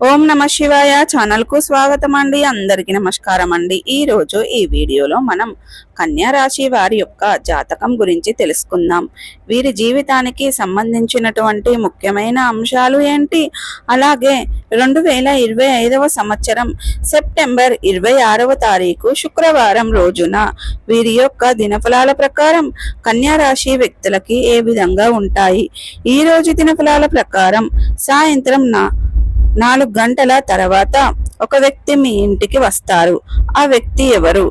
ఓం నమ శివాయ ఛానల్కు స్వాగతం అండి అందరికీ నమస్కారం అండి ఈ రోజు ఈ వీడియోలో మనం కన్యా రాశి వారి యొక్క జాతకం గురించి తెలుసుకుందాం. వీరి జీవితానికి సంబంధించినటువంటి ముఖ్యమైన అంశాలు ఏంటి? అలాగే రెండు వేల ఇరవై ఐదవ సంవత్సరం సెప్టెంబర్ ఇరవై ఆరవ తారీఖు శుక్రవారం రోజున వీరి యొక్క దినఫలాల ప్రకారం కన్యా రాశి వ్యక్తులకి ఏ విధంగా ఉంటాయి? ఈ రోజు దినఫలాల ప్రకారం సాయంత్రం నా నాలుగు గంటల తర్వాత ఒక వ్యక్తి మీ ఇంటికి వస్తారు. ఆ వ్యక్తి ఎవరు?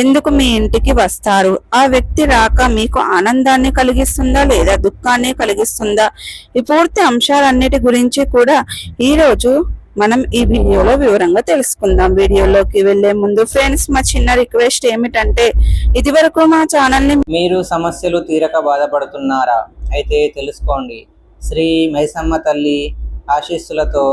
ఎందుకు మీ ఇంటికి వస్తారు? ఆ వ్యక్తి రాక మీకు ఆనందాన్ని కలిగిస్తుందా లేదా దుఃఖాన్ని కలిగిస్తుందా? ఈ పూర్తి అంశాలన్నిటి గురించి కూడా ఈరోజు మనం ఈ వీడియోలో వివరంగా తెలుసుకుందాం. వీడియోలోకి వెళ్ళే ముందు ఫ్రెండ్స్ మా చిన్న రిక్వెస్ట్ ఏమిటంటే ఇది వరకు మా ఛానల్ని మీరు సమస్యలు తీరక బాధపడుతున్నారా? అయితే తెలుసుకోండి. శ్రీ మైసమ్మ తల్లి ఆశీస్సులతో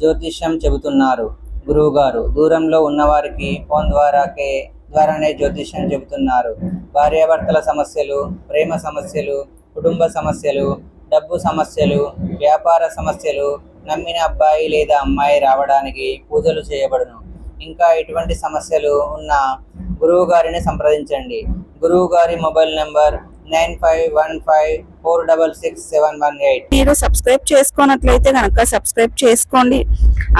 జ్యోతిష్యం చెబుతున్నారు. గురువుగారు దూరంలో ఉన్నవారికి ఫోన్ ద్వారాకే ద్వారానే జ్యోతిష్యం చెబుతున్నారు. భార్యాభర్తల సమస్యలు ప్రేమ సమస్యలు కుటుంబ సమస్యలు డబ్బు సమస్యలు వ్యాపార సమస్యలు నమ్మిన అబ్బాయి లేదా అమ్మాయి రావడానికి పూజలు చేయబడును. ఇంకా ఎటువంటి సమస్యలు ఉన్న గురువు గారిని సంప్రదించండి. గురువు గారి mobile number nine five one five four double six seven one eight మీరు సబ్స్క్రైబ్ చేసుకున్నట్లయితే కనుక సబ్స్క్రైబ్ చేసుకోండి.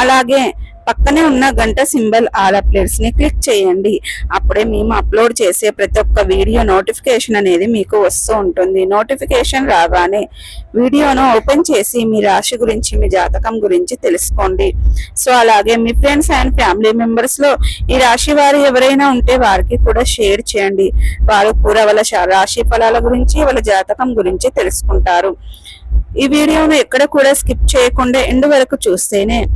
అలాగే పక్కనే ఉన్న గంట సింబల్ ఆల్ అప్డేట్స్ని క్లిక్ చేయండి. అప్పుడే మేము అప్లోడ్ చేసే ప్రతి ఒక్క వీడియో నోటిఫికేషన్ అనేది మీకు వస్తూ ఉంటుంది. నోటిఫికేషన్ రాగానే వీడియోను ఓపెన్ చేసి మీ రాశి గురించి మీ జాతకం గురించి తెలుసుకోండి. సో అలాగే మీ ఫ్రెండ్స్ అండ్ ఫ్యామిలీ మెంబర్స్లో ఈ రాశి వారు ఎవరైనా ఉంటే వారికి కూడా షేర్ చేయండి. వారు కూడా వాళ్ళ శా- రాశి ఫలాల గురించి వాళ్ళ జాతకం గురించి తెలుసుకుంటారు. ఈ వీడియోను ఎక్కడ కూడా స్కిప్ చేయకుండా ఎండు వరకు చూస్తేనే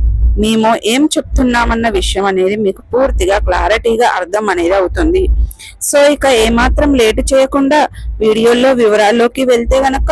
మేము ఏం చెప్తున్నామన్న విషయం అనేది మీకు పూర్తిగా క్లారిటీగా అర్థం అనేది అవుతుంది. సో ఇక ఏమాత్రం లేటు చేయకుండా వీడియోలో వివరాల్లోకి వెళ్తే గనక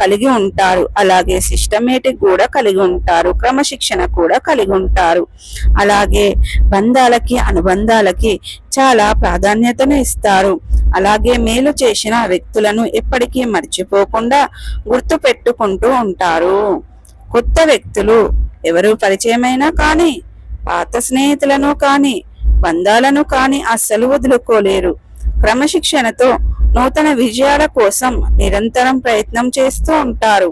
కలిగి ఉంటారు. అలాగే సిస్టమేటిక్ కూడా కలిగి ఉంటారు. క్రమశిక్షణ కూడా కలిగి ఉంటారు. అలాగే బంధాలకి అనుబంధాలకి చాలా ప్రాధాన్యతను ఇస్తారు. అలాగే మేలు చేసిన వ్యక్తులను ఎప్పటికీ మర్చిపోకుండా గుర్తు పెట్టుకుంటూ ఉంటారు. కొత్త వ్యక్తులు ఎవరు పరిచయమైనా కానీ పాత స్నేహితులను కానీ బంధాలను కానీ అస్సలు వదులుకోలేరు. క్రమశిక్షణతో నూతన విజయాల కోసం నిరంతరం ప్రయత్నం చేస్తూ ఉంటారు.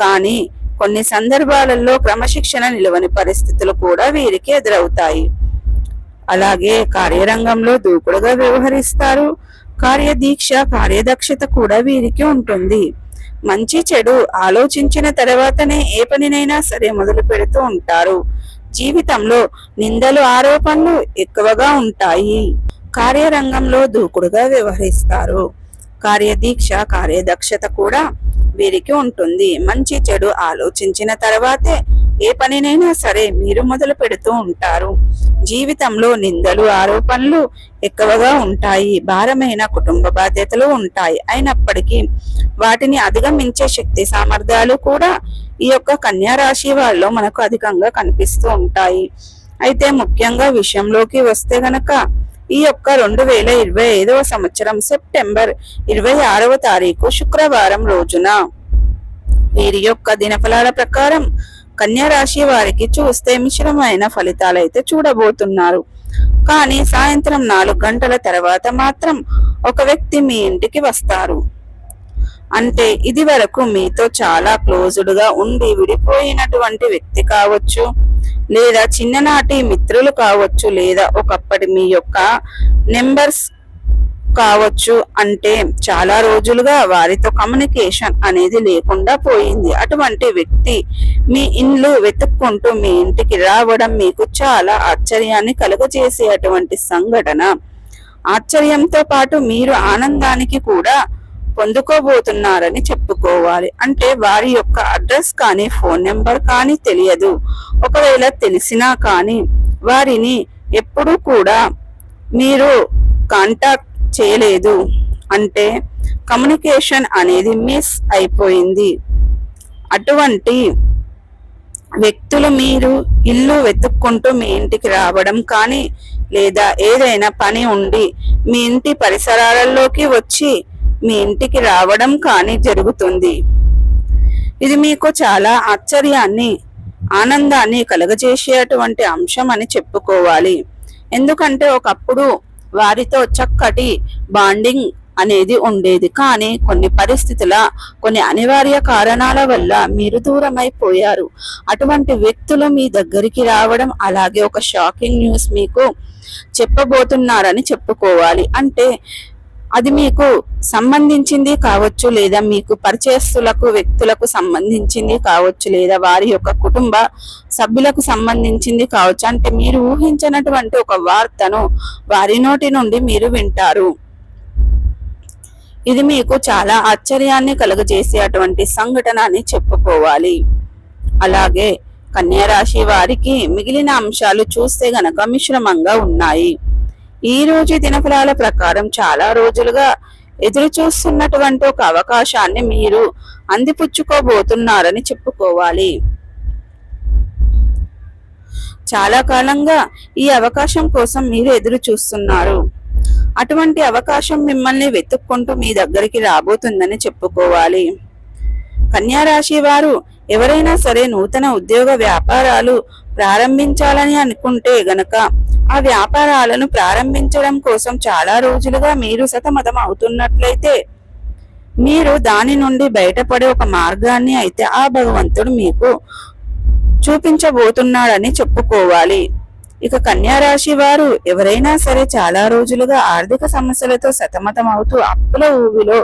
కానీ కొన్ని సందర్భాలలో క్రమశిక్షణ నిలవని పరిస్థితులు కూడా వీరికి ఎదురవుతాయి. అలాగే కార్యరంగంలో దూకుడుగా వ్యవహరిస్తారు. కార్యదీక్ష కార్యదక్షత కూడా వీరికి ఉంటుంది. మంచి చెడు ఆలోచించిన తర్వాతనే ఏ పనినైనా సరే మొదలు పెడుతూ ఉంటారు. జీవితంలో నిందలు ఆరోపణలు ఎక్కువగా ఉంటాయి. కార్యరంగంలో దూకుడుగా వ్యవహరిస్తారు. కార్యదీక్ష కార్యదక్షత కూడా వీరికి ఉంటుంది. మంచి చెడు ఆలోచించిన తర్వాతే ఏ పనినైనా సరే మీరు మొదలు పెడుతూ ఉంటారు. జీవితంలో నిందలు ఆరోపణలు ఎక్కువగా ఉంటాయి. భారమైన కుటుంబ బాధ్యతలు ఉంటాయి. అయినప్పటికీ వాటిని అధిగమించే శక్తి సామర్థ్యాలు కూడా ఈ యొక్క కన్యా రాశి వాళ్ళలో మనకు అధికంగా కనిపిస్తూ ఉంటాయి. అయితే ముఖ్యంగా విషయంలోకి వస్తే గనక ఈ యొక్క రెండు వేల ఇరవై ఐదవ సంవత్సరం సెప్టెంబర్ ఇరవై ఆరవ తారీఖు శుక్రవారం రోజున. వీరి యొక్క దినఫలాల ప్రకారం కన్యా రాశి వారికి చూస్తే మిశ్రమైన ఫలితాలైతే చూడబోతున్నారు. కానీ సాయంత్రం నాలుగు గంటల తర్వాత మాత్రం ఒక వ్యక్తి మీ ఇంటికి వస్తారు. అంటే ఇది వరకు మీతో చాలా క్లోజ్డ్గా ఉండి విడిపోయినటువంటి వ్యక్తి కావచ్చు. లేదా చిన్ననాటి మిత్రులు కావచ్చు లేదా ఒకప్పటి మీ యొక్క నెంబర్స్ కావచ్చు అంటే చాలా రోజులుగా వారితో కమ్యూనికేషన్ అనేది లేకుండా పోయింది. అటువంటి వ్యక్తి మీ ఇండ్లు వెతుక్కుంటూ మీ ఇంటికి రావడం మీకు చాలా ఆశ్చర్యాన్ని కలుగజేసే అటువంటి సంఘటన. ఆశ్చర్యంతో పాటు మీరు ఆనందానికి కూడా పొందుకోబోతున్నారని చెప్పుకోవాలి. అంటే వారి యొక్క అడ్రస్ కానీ ఫోన్ నెంబర్ కానీ తెలియదు. ఒకవేళ తెలిసినా కానీ వారిని ఎప్పుడూ కూడా మీరు కాంటాక్ట్ చేయలేదు అంటే కమ్యూనికేషన్ అనేది మిస్ అయిపోయింది. అటువంటి వ్యక్తులు మీరు ఇల్లు వెతుక్కుంటూ మీ ఇంటికి రావడం కానీ లేదా ఏదైనా పని ఉండి మీ ఇంటి పరిసరాలలోకి వచ్చి మీ ఇంటికి రావడం కానీ జరుగుతుంది. ఇది మీకు చాలా ఆశ్చర్యాన్ని ఆనందాన్ని కలగజేసేటువంటి అంశం అని చెప్పుకోవాలి. ఎందుకంటే ఒకప్పుడు వారితో చక్కటి బాండింగ్ అనేది ఉండేది. కానీ కొన్ని పరిస్థితుల కొన్ని అనివార్య కారణాల వల్ల మీరు దూరం అయిపోయారు అటువంటి వ్యక్తులు మీ దగ్గరికి రావడం అలాగే ఒక షాకింగ్ న్యూస్ మీకు చెప్పబోతున్నారని చెప్పుకోవాలి. అంటే అది మీకు సంబంధించింది కావచ్చు లేదా మీకు పరిచయస్తులకు వ్యక్తులకు సంబంధించింది కావచ్చు లేదా వారి యొక్క కుటుంబ సభ్యులకు సంబంధించింది కావచ్చు. అంటే మీరు ఊహించినటువంటి ఒక వార్తను వారి నోటి నుండి మీరు వింటారు. ఇది మీకు చాలా ఆశ్చర్యాన్ని కలుగజేసే అటువంటి సంఘటన అని చెప్పుకోవాలి. అలాగే కన్యా రాశి వారికి మిగిలిన అంశాలు చూస్తే గనక మిశ్రమంగా ఉన్నాయి. ఈ రోజు దినఫలాల ప్రకారం చాలా రోజులుగా ఎదురు చూస్తున్నటువంటి ఒక అవకాశాన్ని మీరు అందిపుచ్చుకోబోతున్నారని చెప్పుకోవాలి. చాలా కాలంగా ఈ అవకాశం కోసం మీరు ఎదురు చూస్తున్నారు అటువంటి అవకాశం మిమ్మల్ని వెతుక్కుంటూ మీ దగ్గరికి రాబోతుందని చెప్పుకోవాలి. కన్యా రాశి వారు ఎవరైనా సరే నూతన ఉద్యోగ వ్యాపారాలు ప్రారంభించాలని అనుకుంటే గనక ఆ వ్యాపారాలను ప్రారంభించడం కోసం చాలా రోజులుగా మీరు సతమతం అవుతున్నట్లయితే మీరు దాని నుండి బయటపడే ఒక మార్గాన్ని అయితే ఆ భగవంతుడు మీకు చూపించబోతున్నాడని చెప్పుకోవాలి. ఇక కన్యా రాశి వారు ఎవరైనా సరే చాలా రోజులుగా ఆర్థిక సమస్యలతో సతమతం అవుతూ అప్పుల ఊబిలో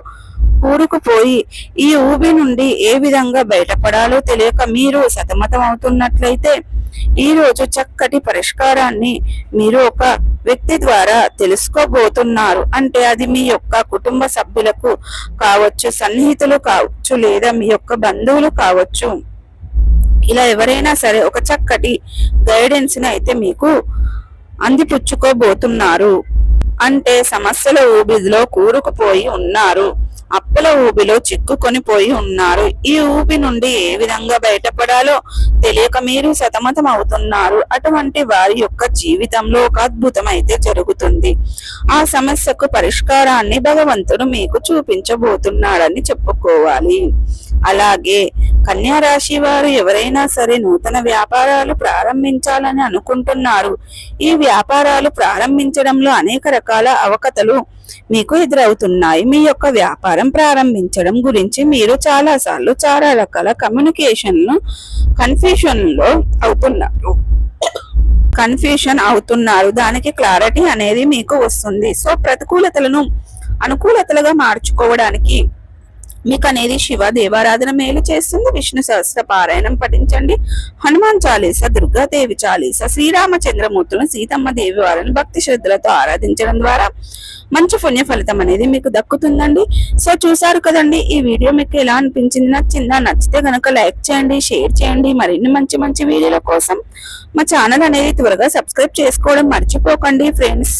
కూరుకుపోయి ఈ ఊబి నుండి ఏ విధంగా బయటపడాలో తెలియక మీరు సతమతం అవుతున్నట్లయితే ఈ రోజు చక్కటి పరిష్కారాన్ని మీరు ఒక వ్యక్తి ద్వారా తెలుసుకోబోతున్నారు. అంటే అది మీ యొక్క కుటుంబ సభ్యులకు కావచ్చు సన్నిహితులు కావచ్చు లేదా మీ యొక్క బంధువులు కావచ్చు. ఇలా ఎవరైనా సరే ఒక చక్కటి గైడెన్స్ని అయితే మీకు అందిపుచ్చుకోబోతున్నారు. అంటే సమస్యల ఊబిదిలో కూరుకుపోయి ఉన్నారు. అప్పుల ఊబిలో చిక్కుకొని పోయి ఉన్నారు. ఈ ఊబి నుండి ఏ విధంగా బయటపడాలో తెలియక మీరు సతమతం అవుతున్నారు. అటువంటి వారి యొక్క జీవితంలో ఒక అద్భుతం అయితే జరుగుతుంది. ఆ సమస్యకు పరిష్కారాన్ని భగవంతుడు మీకు చూపించబోతున్నాడని చెప్పుకోవాలి. అలాగే కన్యా రాశి వారు ఎవరైనా సరే నూతన వ్యాపారాలు ప్రారంభించాలని అనుకుంటున్నారు. ఈ వ్యాపారాలు ప్రారంభించడంలో అనేక రకాల అవకతలు మీకు ఎదురవుతున్నాయి. మీ యొక్క వ్యాపారం ప్రారంభించడం గురించి మీరు చాలా సార్లు చాలా రకాల కమ్యూనికేషన్లు కన్ఫ్యూషన్లో అవుతున్నారు. కన్ఫ్యూషన్ అవుతున్నారు. దానికి క్లారిటీ అనేది మీకు వస్తుంది. సో ప్రతికూలతలను అనుకూలతలుగా మార్చుకోవడానికి మీకు అనేది శివ దేవారాధన మేలు చేస్తుంది. విష్ణు సహస్ర పారాయణం పఠించండి. హనుమాన్ చాలీస దుర్గాదేవి చాలీస శ్రీరామచంద్రమూర్తులను సీతమ్మ దేవి వారిని భక్తి శ్రద్ధలతో ఆరాధించడం ద్వారా మంచి పుణ్య ఫలితం అనేది మీకు దక్కుతుందండి. సో చూసారు కదండి ఈ వీడియో మీకు ఎలా అనిపించింది నచ్చిందా? నచ్చితే కనుక లైక్ చేయండి షేర్ చేయండి. మరిన్ని మంచి మంచి వీడియోల కోసం మా ఛానల్ అనేది త్వరగా సబ్స్క్రైబ్ చేసుకోవడం మర్చిపోకండి ఫ్రెండ్స్.